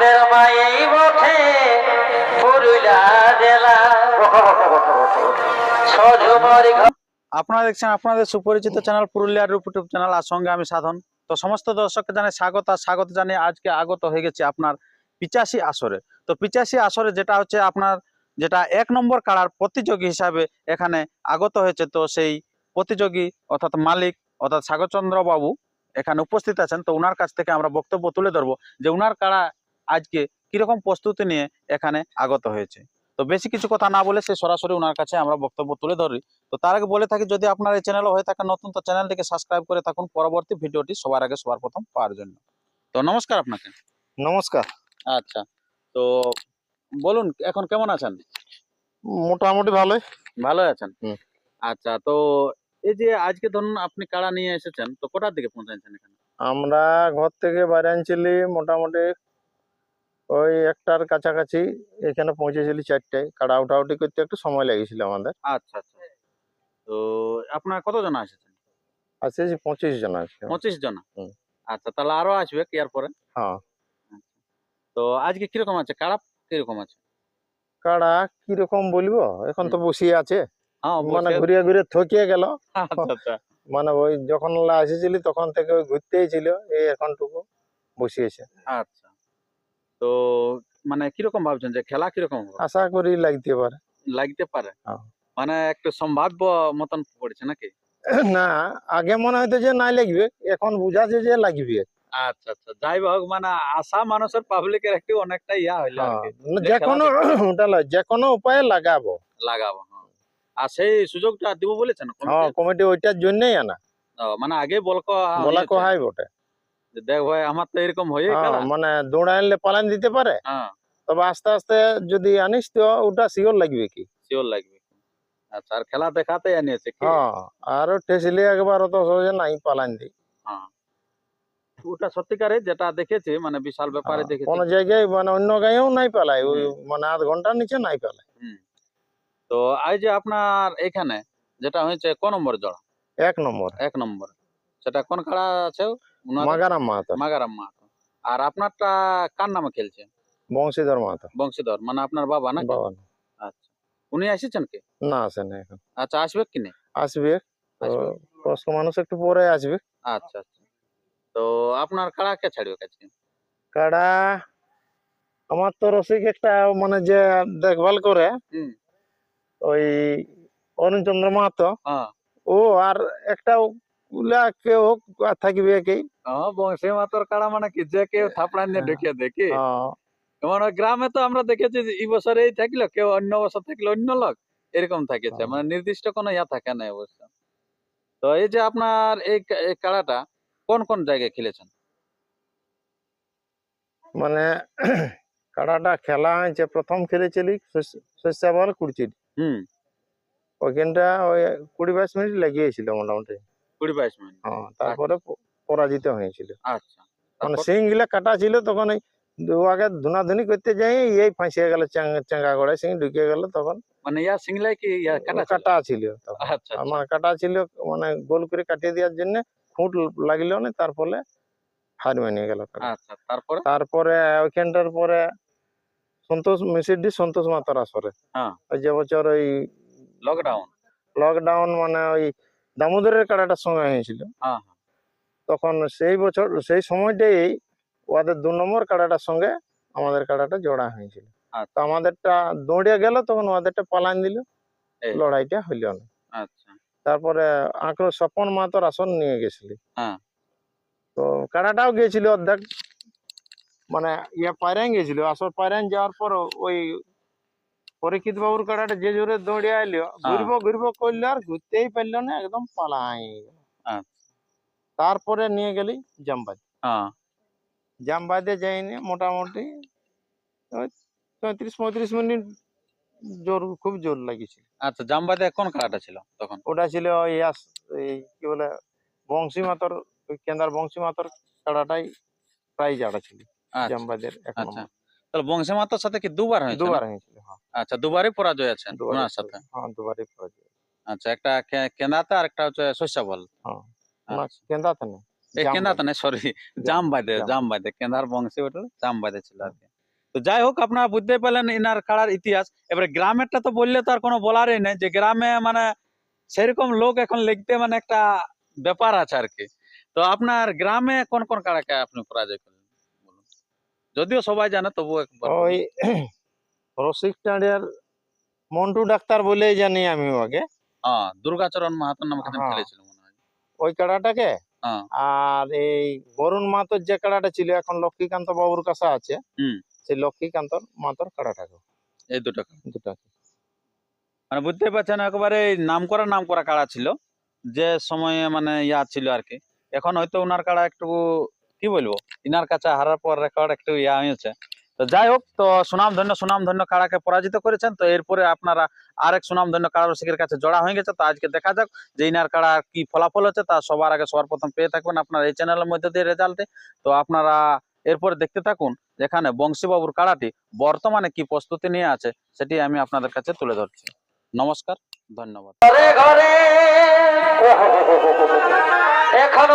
আমাদের মায়েই বটে পুরুলিয়া জেলা। সজুমর আপনারা দেখছেন আপনাদের সুপরিচিত চ্যানেল পুরুলিয়ার ইউটিউব চ্যানেল, আর সঙ্গে আমি সাধন। তো সমস্ত দর্শককে জানাই স্বাগত, আর স্বাগত জানিয়ে আজকে আগত হয়ে গেছে আপনার পিচাশি আসরে। তো পিচাশি আসরে যেটা হচ্ছে আপনার, যেটা এক নম্বর কাড়ার প্রতিযোগী হিসাবে এখানে আগত হয়েছে, তো সেই প্রতিযোগী অর্থাৎ মালিক, অর্থাৎ সাগরচন্দ্র এখানে উপস্থিত আছেন। তো উনার কাছ থেকে আমরা বক্তব্য তুলে ধরবো যে উনার কাড়া আজকে কীরকম প্রস্তুতি নিয়ে এখানে আগত হয়েছে। তো বেশি কিছু কথা না বলে সে সরাসরি ওনার কাছে আমরা বক্তব্য তুলে ধরি। তো তার আগে বলে থাকি যদি আপনার এই চ্যানেল হয়ে থাকে নতুন তো চ্যানেলটিকে সাবস্ক্রাইব করে থাকুন। পরবর্তী ভিডিওটি সবার আগে সবার প্রথম পাওয়ার জন্য। তো নমস্কার আপনাকে। নমস্কার। আচ্ছা তো বলুন এখন কেমন আছেন? মোটামুটি ভালোই। ভালো আছেন? আচ্ছা তো এই যে আজকে ধরুন আপনি কাড়া নিয়ে এসেছেন তো কোটার দিকে পৌঁছাচ্ছেন এখানে? আমরা ঘর থেকে বাইরে আনছিলি মোটামুটি ওই একটার কাছাকাছি এখানে পৌঁছেছিলি চারটায়। কাড়া উঠাউটি করতে একটু সময় লেগেছিল আমাদের। আচ্ছা আচ্ছা। তো আপনার কতজন এসেছেন আসেছি পঁচিশ জন আছে পঁচিশ জন? আচ্ছা তাহলে আরও আসবে কি আর পরে? হ্যাঁ। তো আজকে কীরকম আছে? কাড়া কীরকম আছে? কাড়া কীরকম বলব? এখন তো বসিয়ে আছে। হ্যাঁ মানে ঘুরিয়ে ঘুরিয়ে থকিয়ে গেল। আচ্ছা আচ্ছা। মানে ওই যখন লা এসেছিলি তখন থেকে ওই ঘুরতেই ছিল। এই এখন এখনটুকু বসিয়েছে। আচ্ছা। তো মানে কীরকম ভাবছেন যে খেলা কীরকম? আশা করি লাগতে পারে। লাগতে পারে। মানে একটু সম্ভাব্য মতন পড়ছে নাকি? না আগে মনে হয়তো যে নাই লাগবে এখন বুঝাছে যে লাগবে। আচ্ছা আচ্ছা যাই হোক মানে আশা মানুষের পাবলিকের একটু অনেকটা ইয়া হইল হ্যাঁ, যে কোনো যে কোনো উপায়ে লাগাবো। লাগাবো হ্যাঁ। আর সেই সুযোগটা দিব বলেছেন? কমিটি? ওইটার জন্যই আনা। মানে আগে বলক বলা কোহাই বটে। দেখ ভাই আমার তো এরকম হয়ে হ্যাঁ, মানে দৌড়া আনলে পালান দিতে পারে। হ্যাঁ। তবে আস্তে আস্তে যদি আনিস তো ওটা শিওর লাগবে কি? শিওর লাগবে। আচ্ছা আর খেলা দেখাতে আনিয়েছে কি? হ্যাঁ আর ঠেসলে একবার অত সহজে নাই পালান দি। হ্যাঁ। ওটা সত্যিকারে যেটা দেখেছি মানে বিশাল ব্যাপারে দেখেছি। কোনো জায়গায় মানে অন্য গাঁয়েও নাই পালায় ওই মানে আধ ঘণ্টার নিচে নাই পালায়। হুম। তো এই যে আপনার এখানে যেটা হয়েছে কোন নম্বর জড়া? এক নম্বর। এক নম্বর। সেটা কোন খেলা আছে? মাগারাম মাহাতো মাগারাম মাহাতো আর আপনারটা কার নামে খেলছে বংশীধর মাহাতো বংশীধর মানে আপনার বাবা না বাবা না। আচ্ছা উনি এসেছেন কি না আসে না এখন আচ্ছা আসবে কি না আসবে তো আসবে। বয়স্ক মানুষ একটু পরে আসবে আচ্ছা আচ্ছা তো আপনার কাড়া কে ছাড়বে কাছে কাড়া আমার তো রসিক একটা মানে যে দেখভাল করে হুম। ওই অরুণ চন্দ্র মাহাতো হ্যাঁ ও আর একটা উলা কেউ থাকবে কি? বংশী মাতর কাড়া মানে কি? যে কেউ থাপড়া নিয়ে। ঢুকিয়ে দেখি মানে গ্রামে তো আমরা দেখেছি যে এই বছর এই থাকল কেউ অন্য বছর থাকল অন্য লোক। এরকম থাকেছে হ্যাঁ। মানে নির্দিষ্ট কোনো ইয়া থাকে না অবশ্য তো এই যে আপনার এই কাড়াটা কোন কোন জায়গায় খেলেছেন? মানে কাড়াটা খেলা হয়েছে প্রথম খেলেছিলি শস্যাবল কুড়চিল হুম। ওইখানটা ওই কুড়ি বাইশ মিনিট লেগিয়েছিল মোটামুটি। কুড়ি বাইশ মিনিট। হ্যাঁ তারপরে পরাজিত হয়েছিল। আচ্ছা। মানে তারপর? সিংগুলা কাটা ছিল তখন ওই আগে ধুনাধুনি করতে যাই এই ফাঁসিয়ে গেল চাঙ্গা গড়ায় সিং ঢুকে গেল তখন। মানে ইয়া সিংলাই কি কাটা ছিল? আচ্ছা আচ্ছা। আমার কাটা ছিল মানে গোল করে কাটিয়ে দেওয়ার জন্য খুঁট লাগল না তার ফলে হার মানিয়ে গেল আচ্ছা তারপরে? তারপরে ওইখানটার পরে সন্তোষ মিসিডি সন্তোষ মাতার আসরে হ্যাঁ। ওই যে বছর ওই লকডাউন লকডাউন মানে ওই দামোদরের কাটাটার সময় হয়েছিল। হ্যাঁ হ্যাঁ। তখন সেই বছর সেই সময়টাই ওদের দু নম্বর কাটাটার সঙ্গে আমাদের কাটাটা জোড়া হয়েছিল। আচ্ছা। তো আমাদেরটা দৌড়ে গেল তখন ওদেরটা পালান দিল। লড়াইটা হইল না। আচ্ছা। তারপরে আঁকড়ো স্বপন মাহাতোর আসন নিয়ে গেছিলি। হ্যাঁ। তো কাড়াটাও গিয়েছিল অর্ধেক। মানে ইয়া পায়রান গেছিল। আসর পায়রান যাওয়ার পর ওই পরীক্ষিত বাবুর কাড়াটা যে জোরে দৌড়ে আইলো ঘুরবো ঘুরবো করল আর ঘুরতেই পারল না একদম পালাই আচ্ছা। তারপরে নিয়ে গেলি জামবাদ হ্যাঁ। জামবাদে যাইনি মোটামুটি পঁয়ত্রিশ পঁয়ত্রিশ মিনিট জোর খুব জোর লাগিয়েছিল আচ্ছা জামবাদে কোন কাড়াটা ছিল তখন? ওটা ছিল ইয়াস এই কি বলে বংশী মাতর কেন্দার বংশী মাতর কাড়াটাই প্রাইজ আটা ছিল আচ্ছা। জামবাদের এক আচ্ছা। নম্বর। তাহলে বংশী মাতার সাথে কি দুবার হয়েছে দুবার হয়েছিল হ্যাঁ। আচ্ছা দুবারই পরাজয় দুবারই ওনার সাথে? হ্যাঁ দুবারই পরাজয়। আচ্ছা একটা কেন্দাতে আর একটা হচ্ছে শস্যাবল হ্যাঁ। আচ্ছা। কেন্দাতে না কেন্দাতে না সরি জামবাদে জাম- জামবাদে কেন্দার বংশী ওটা জামবাদে ছিল আর কি। তো যাই হোক আপনারা বুঝতে পারলেন ইনার কাড়ার ইতিহাস। এবারে গ্রামেরটা তো বললে তো আর কোনো বলারই নেই যে গ্রামে মানে সেরকম লোক এখন লিখতে মানে একটা ব্যাপার আছে আর কি। তো আপনার গ্রামে কোন কোন কাড়াকে আপনি পরাজয় করলেন? যদিও সবাই জানে তবু একবার ওই রসিক টাঁড়িয়ার মন্টু ডাক্তার বলেই জানি আমি ওকে হ্যাঁ দুর্গাচরণ মাহাতোর নামে হ্যাঁ। খেলেছিল মনে হয় ওই কাড়াটাকে হ্যাঁ। আর এই বরুণ মাতর যে কাড়াটা ছিল এখন লক্ষ্মীকান্ত বাবুর কাছে আছে হুম। সেই লক্ষ্মীকান্ত মাতর কাড়াটাকে এই দুটো কাড়া। দুটা মানে বুঝতে পারছেন একেবারে নাম করা নাম করা কাড়া ছিল যে সময়ে মানে ইয়া ছিল আর কি এখন হয়তো ওনার কাড়া একটু কি বলব? ইনার কাছে হারার পর রেকর্ড একটু ইয়া হয়েছে। তো যাই হোক তো সুনাম ধন্য সুনাম ধন্য কাড়াকে পরাজিত করেছেন। তো এরপরে আপনারা আরেক সুনাম ধন্য কাড়া রসিকের কাছে জড়া হয়ে গেছে। তো আজকে দেখা যাক যে ইনার কাড়া কি ফলাফল হচ্ছে। তা সবার আগে সবার প্রথম পেয়ে থাকবেন আপনার এই চ্যানেলের মধ্যে দিয়ে রেজাল্টে তো আপনারা এরপরে দেখতে থাকুন যেখানে বংশীবাবুর কাড়াটি বর্তমানে কি প্রস্তুতি নিয়ে আছে, সেটি আমি আপনাদের কাছে তুলে ধরছি। নমস্কার, ধন্যবাদ। এখন